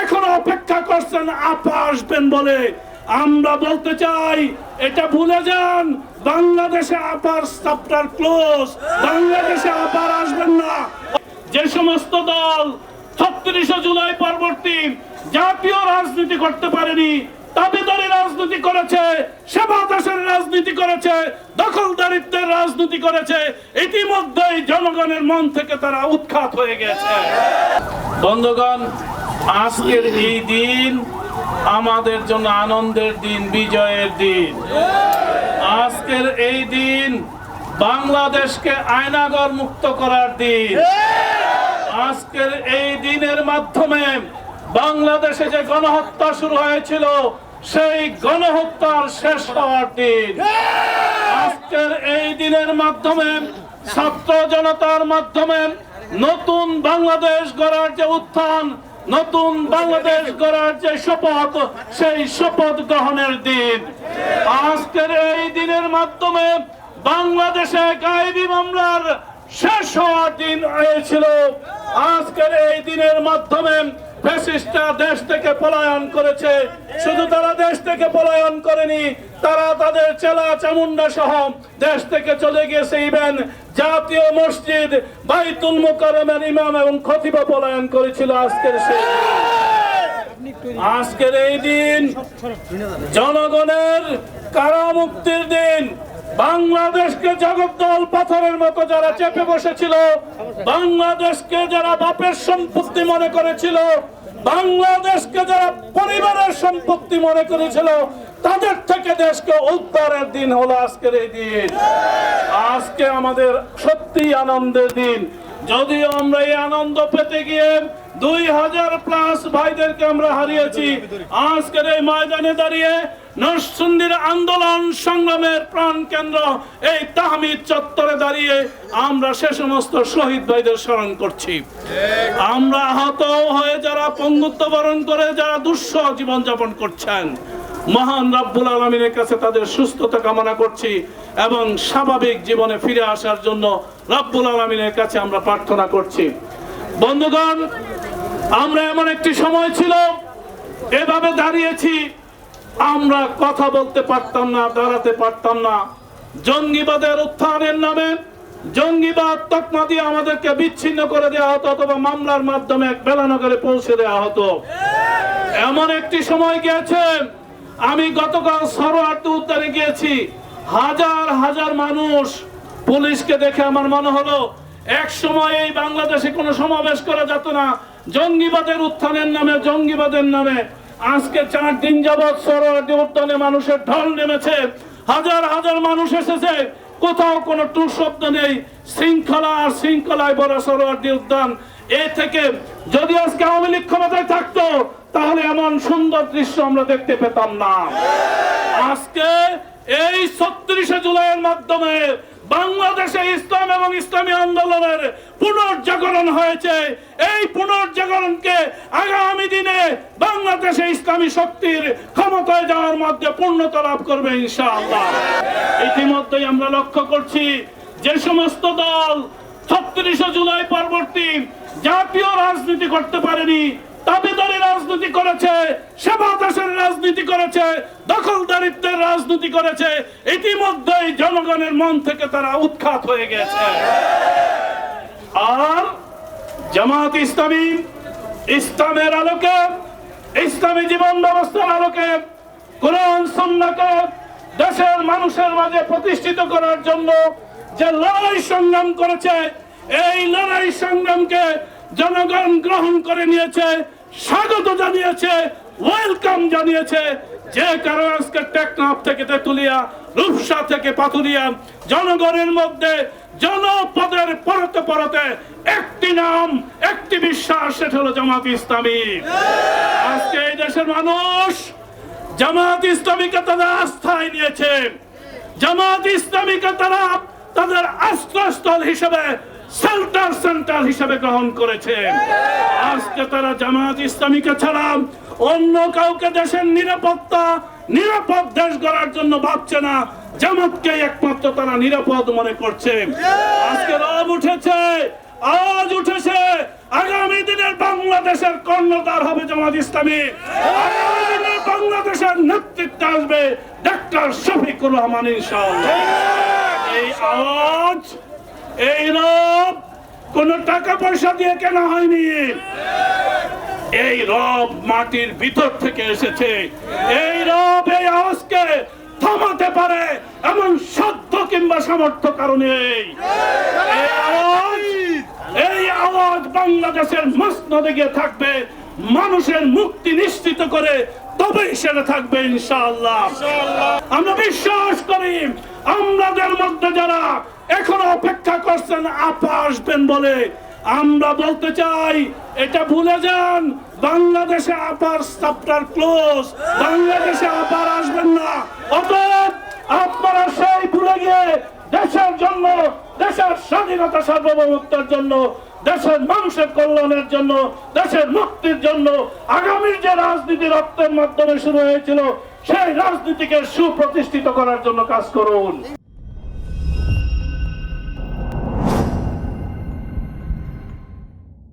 এখনও অপেক্ষা করছেন, আপা আসবেন বলে। আমরা বলতে চাই, এটা ভুলে যান, বাংলাদেশে আপার চাপ্টার ক্লোজ, বাংলাদেশে আপার আসবেন না। যে সমস্ত দল ছত্রিশে জুলাই পরবর্তী জাতীয় রাজনীতি করতে পারেনি দাবিদারি রাজনীতি করেছে, সেবা দেশের রাজনীতি করেছে, দখলদারিত্বের রাজনীতি করেছে, ইতিমধ্যেই জনগণের মন থেকে তারা উৎখাত হয়ে গেছে। বন্ধুগণ আজকের এই দিন আমাদের জন্য আনন্দের দিন, বিজয়ের দিন। আজকের এই দিন বাংলাদেশকে আয়নাগর মুক্ত করার দিন। আজকের এই দিনের মাধ্যমে বাংলাদেশে যে গণহত্যা শুরু হয়েছিল, সেই গণহত্যার শেষ হওয়ার দিন। আজকের এই দিনের মাধ্যমে ছাত্র জনতার মাধ্যমে নতুন বাংলাদেশ গড়ার যে উত্থান নতুন বাংলাদেশ গড়ার যে শপথ, সেই শপথ গ্রহণের দিন। আজকের এই দিনের মাধ্যমে বাংলাদেশে গায়েবি মামলার শেষ হওয়ার দিন হয়েছিল। আজকের এই দিনের মাধ্যমে ফ্যাসিস্টরা দেশ থেকে পলায়ন করেছে শুধু তারা দেশ থেকে পলায়ন করেনি, তারা তাদের চেলা চামুন্ডা সহ দেশ থেকে চলে গিয়েছে ইভেন জাতীয় মসজিদ বাইতুল মোকারমের ইমাম এবং খতিবা পলায়ন করেছিল আজকের দিন। আজকের এই দিন জনগণের কারামুক্তির দিন বাংলাদেশকে জগদ্দল পাথরের মতো যারা চেপে বসেছিল, বাংলাদেশকে যারা বাপের সম্পত্তি মনে করেছিল, বাংলাদেশকে যারা পরিবারের সম্পত্তি মনে করেছিল, তাদের থেকে দেশকে উদ্ধারের দিন হলো আজকের এই দিন। আজকে আমাদের সত্যি আনন্দের দিন। যদিও আমরা এই আনন্দ পেতে গিয়ে দুই হাজার প্লাস ভাইদেরকে আমরা হারিয়েছি, আজকের এই ময়দানে দাঁড়িয়ে নরসিংদীর আন্দোলন সংগ্রামের প্রাণ কেন্দ্র এই তাহমিদ চত্বরে দাঁড়িয়ে আমরা সে সমস্ত শহীদ ভাইদের স্মরণ করছি। আমরা আহত হয়ে যারা পঙ্গুত্ব বরণ করে যারা দুঃসহ জীবনযাপন করছেন মহান রাব্বুল আলমিনের কাছে তাদের সুস্থতা কামনা করছি এবং স্বাভাবিক জীবনে ফিরে আসার জন্য রাব্বুল আলমিনের কাছে আমরা প্রার্থনা করছি। বন্ধুগণ, আমরা এমন একটি সময় ছিল, এভাবে দাঁড়িয়েছি, আমরা কথা বলতে পারতাম না, দাঁড়াতে পারতাম না। জঙ্গিবাদের উত্থানের নামে জঙ্গিবাদ তকমা দিয়ে আমাদেরকে বিচ্ছিন্ন করে দেওয়া হতো অথবা মামলার মাধ্যমে এক বেলানগরে পৌঁছে দেওয়া হতো। এমন একটি সময় গিয়েছে আমি গতকাল সরোয়ার্দ উদ্যানে গিয়েছি। হাজার হাজার মানুষ পুলিশকে দেখে আমার মনে হলো, এক সময় এই বাংলাদেশে কোনো সমাবেশ করা যেত না। জঙ্গিবাদের উত্থানের নামে, জঙ্গিবাদের নামে। আজকে চার দিন যাবৎ সরোয়ার্দী উদ্যানে মানুষের ঢল নেমেছে। হাজার হাজার মানুষ এসেছে, কোথাও কোনো টু শব্দ নেই। শৃঙ্খলা আর শৃঙ্খলায় বড় সরোয়ার্দী উদ্যান। এ থেকে যদি আজকে আওয়ামী লীগ ক্ষমতায় থাকতো, তাহলে এমন সুন্দর দৃশ্য আমরা দেখতে পেতাম না। আজকে এই ছত্রিশে জুলাইয়ের মাধ্যমে বাংলাদেশে ইসলাম এবং ইসলামী আন্দোলনের পুনর্জাগরণ হয়েছে। এই পুনর্জাগরণকে আগামী দিনে বাংলাদেশে ইসলামী শক্তির ক্ষমতায় যাওয়ার মধ্যে পূর্ণতা লাভ করবে ইনশাআল্লাহ। ইতিমধ্যেই আমরা লক্ষ্য করছি যে সমস্ত দল ছত্রিশে জুলাই পরবর্তী জাতীয় রাজনীতি করতে পারেনি দাবিদারি রাজনীতি করেছে সেবা দেশের রাজনীতি করেছে দখলদারিত্বের রাজনীতি করেছে, ইতিমধ্যেই জনগণের মন থেকে তারা উৎখাত হয়ে গেছে। আর জামাত ইসলামী, ইসলামের আলোকে, ইসলামী জীবন ব্যবস্থার আলোকে, কোরআন সন্নাকে দেশের মানুষের মাঝে প্রতিষ্ঠিত করার জন্য যে লড়াই সংগ্রাম করেছে এই লড়াই সংগ্রামকে জনগণ গ্রহণ করে নিয়েছে, স্বাগত জানিয়েছে ওয়েলকাম জানিয়েছে। যে কারণে আজকে টেকনাফ থেকে তেতুলিয়া, রূপসা থেকে পাথুরিয়া, জনগণের মধ্যে জনপদের পরতে পরতে একটি নাম, একটি বিশ্বাস, সেটা হলো জামাত ইসলামী। আজকে এই দেশের মানুষ জামাত ইসলামীকে তাদের আস্থায় নিয়েছে। জামাত ইসলামীকে তারা তাদের আশ্রয়স্থল হিসেবে সেল্টার সেন্টার হিসেবে গ্রহণ করেছে। আজকে তারা জামাত ইসলামীকে ছাড়া অন্য কাউকে দেশের নিরাপত্তা, নিরাপদ দেশ গড়ার জন্য ভাবছে না। জামাতকে একমাত্র তারা নিরাপদ মনে করছে। আজকে রব উঠেছে আজ উঠেছে। আগামী দিনের বাংলাদেশের কর্ণধার হবে জামাত ইসলামী। আগামী দিনে বাংলাদেশের নেতৃত্বে আসবে ডাক্তার শফিকুর রহমান, ইনশাআল্লাহ। এই আওয়াজ এই রব, কোন টাকা পয়সা দিয়ে কেনা হয়নি। এই রব মাটির ভিতর থেকে এসেছে। এই রব এই আওয়াজকে থামাতে পারে এমন সাধ্য কিংবা সামর্থ্য কারণে এই আওয়াজ বাংলাদেশের মসনদে গিয়ে থাকবে। মানুষের মুক্তি নিশ্চিত করে তবেই সেটা থাকবে, ইনশাআল্লাহ। আমরা বিশ্বাস করি আমাদের মধ্যে যারা এখনও অপেক্ষা করছেন, আপা আসবেন বলে। আমরা বলতে চাই, এটা ভুলে যান, বাংলাদেশে আপার চ্যাপ্টার ক্লোজ, বাংলাদেশে আপার আসবেন না। অতএব আপনারা সেই ভুলে গিয়ে দেশের জন্য, দেশের স্বাধীনতা সার্বভৌমত্বের জন্য, দেশের মানুষের কল্যাণের জন্য, দেশের মুক্তির জন্য আগামীর যে রাজনীতি রক্তের মাধ্যমে শুরু হয়েছিল, সেই রাজনীতিকে সুপ্রতিষ্ঠিত করার জন্য কাজ করুন।